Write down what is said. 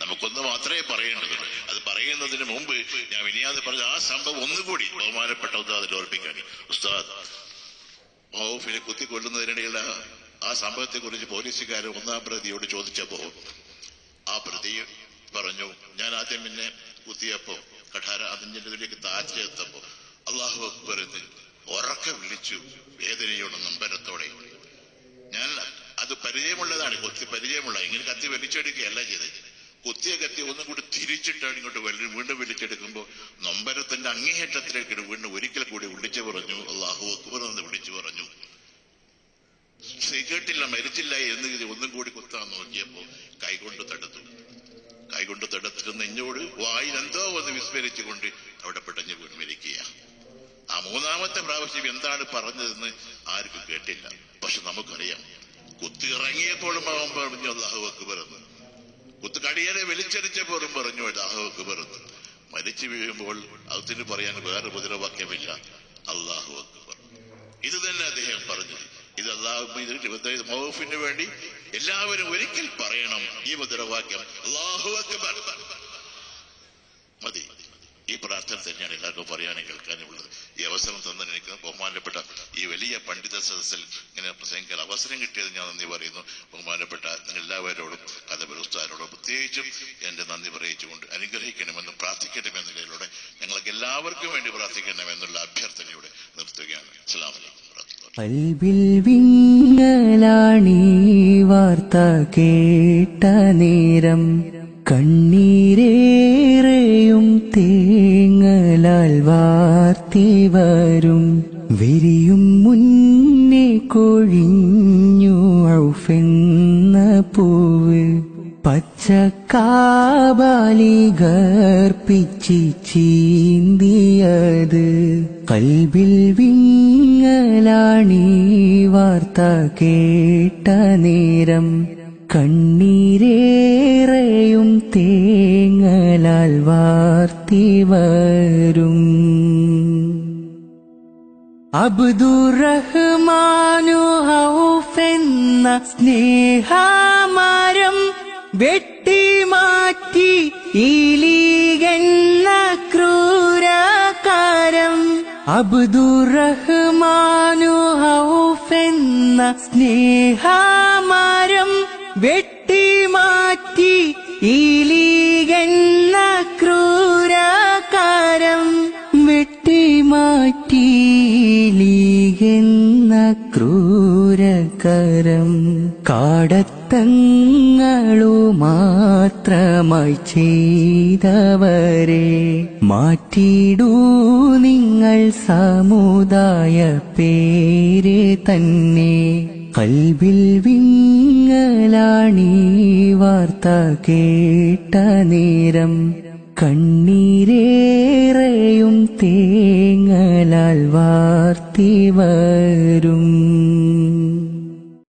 നമുക്കൊന്ന് മാത്രമേ പറയേണ്ടതുള്ളൂ. അത് പറയുന്നതിന് മുമ്പ് ഞാൻ വിനിയാതെ പറഞ്ഞ ആ സംഭവം ഒന്നുകൂടി ബഹുമാനപ്പെട്ട ഉസ്താദിൽ ഓർപ്പിക്കാൻ ഉസ്താദ് മഹൂഫിനെ കുത്തിക്കൊല്ലുന്നതിനിടയിലുള്ള ആ സംഭവത്തെ കുറിച്ച് പോലീസുകാരൻ ഒന്നാം പ്രതിയോട് ചോദിച്ചപ്പോ ആ പ്രതി പറഞ്ഞു ഞാൻ ആദ്യം പിന്നെ കുത്തിയപ്പോ കഠാര അതിന്റെ ഇതിലേക്ക് താഴ്ചയെത്തപ്പോ അള്ളാഹു അക്ബർ എന്ന് ഉറക്കെ വിളിച്ചു വേദനയോടെ നമ്പരത്തോടെ ഞാൻ അത് പരിചയമുള്ളതാണ് കൊത്തി പരിചയമുള്ള ഇങ്ങനെ കത്തി വലിച്ചെടുക്കുകയല്ല ചെയ്തത്. കുത്തിയ കത്തി ഒന്നും കൂടി തിരിച്ചിട്ടാണ് ഇങ്ങോട്ട് വലിയ വീണ്ടും വലിച്ചെടുക്കുമ്പോൾ നൊമ്പരത്തിന്റെ അങ്ങേയറ്റത്തിലേക്ക് വീണ്ടും ഒരിക്കൽ കൂടി വിളിച്ചു പറഞ്ഞു. അള്ളാഹു അക്ബർ എന്ന് വിളിച്ചു പറഞ്ഞു. കേട്ടില്ല മരിച്ചില്ല എന്ന് ഒന്നും കൂടി കുത്താൻ നോക്കിയപ്പോ കൈകൊണ്ട് തടുത്തു. കൈകൊണ്ട് തടുത്തിട്ട് നെഞ്ഞോട് വായിലെന്തോ ഒന്ന് വിസ്മരിച്ചുകൊണ്ട് അവിടെ പെട്ടെന്ന് വീണ് മരിക്കുക ആ മൂന്നാമത്തെ പ്രാവശ്യം എന്താണ് പറഞ്ഞതെന്ന് ആർക്കും കേട്ടില്ല. പക്ഷെ നമുക്കറിയാം. കുത്തി ഇറങ്ങിയപ്പോഴും അവൻ പറഞ്ഞു അള്ളാഹു അക്ബർ എന്ന്. കുത്ത് കടിയനെ വലിച്ചടിച്ചപ്പോഴും പറഞ്ഞു അള്ളാഹുക്ക് അക്ബർ മരിച്ചു വീഴുമ്പോൾ അതിന് പറയാൻ വേറെ ഉപദ്രവാക്യമില്ല. അള്ളാഹു അക്ബർ ഇത് തന്നെ അദ്ദേഹം പറഞ്ഞു. ഇത് അള്ളാഹു മൗഫിന് വേണ്ടി എല്ലാവരും ഒരിക്കൽ പറയണം ഈ ഉപദ്രവാക്യം. അള്ളാഹു അക്ബർ ഈ പ്രാർത്ഥന തന്നെയാണ് എല്ലാവർക്കും പറയാനും കേൾക്കാനും ഉള്ളത് ഈ അവസരം തന്നെ എനിക്ക് ബഹുമാനപ്പെട്ട ഈ വലിയ പണ്ഡിത സദസ്സിൽ ഇങ്ങനെ പ്രസംഗിക്കാൻ അവസരം കിട്ടിയത് ഞാൻ നന്ദി പറയുന്നു. ബഹുമാനപ്പെട്ട എല്ലാവരോടും കഥപുരസ്താരോടും പ്രത്യേകിച്ചും എന്റെ നന്ദി പറയിച്ചുകൊണ്ട് അനുഗ്രഹിക്കണമെന്നും പ്രാർത്ഥിക്കണമെന്ന നിലയിലൂടെ ഞങ്ങൾക്ക് എല്ലാവർക്കും വേണ്ടി പ്രാർത്ഥിക്കണമെന്നുള്ള അഭ്യർത്ഥനയോടെ നിർത്തുകയാണ്. അസ്സലാമു അലൈക്കും വറഹ്മത്തുള്ളാഹി കൽവിൽ വിങ്ങലാണീ വാർത്ത കേട്ട നേരം കണ്ണീരേറെയും തേങ്ങലാൽ വാർത്തി വരും. വിരിയും മുന്നേ കൊഴിഞ്ഞു ഔഫെന്ന പൂവ്. പച്ചക്കാബാലി ഗർപ്പിച്ചി ചീന്തിയത്. കൽബിൽ വിങ്ങലാണി വാർത്ത കേട്ട നേരം കണ്ണീരേറെയും തേങ്ങലാൽ വാർത്തി വരും. അബ്ദുറഹ്മാനു ഹൗഫെന്ന സ്നേഹമാരം വെട്ടിമാറ്റി ഈലീകെന്ന ക്രൂരകാരം. അബ്ദുറഹ്മാനു ഹൗഫെന്ന സ്നേഹമരം വെട്ടിമാറ്റി ക്രൂരാകാരം ക്രൂരകാരം വെട്ടിമാറ്റിയിലീകെന്ന ക്രൂരകരം കാടത്തങ്ങളു മാത്രമായി ചെയ്തവരെ മാറ്റിയിടൂ നിങ്ങൾ സമുദായ പേര് തന്നെ. കൽവിൽ വിങ്ങലാണീ വാർത്ത കേട്ട നേരം കണ്ണീരേറെയും തേങ്ങലാൽ വാർത്തി വരും.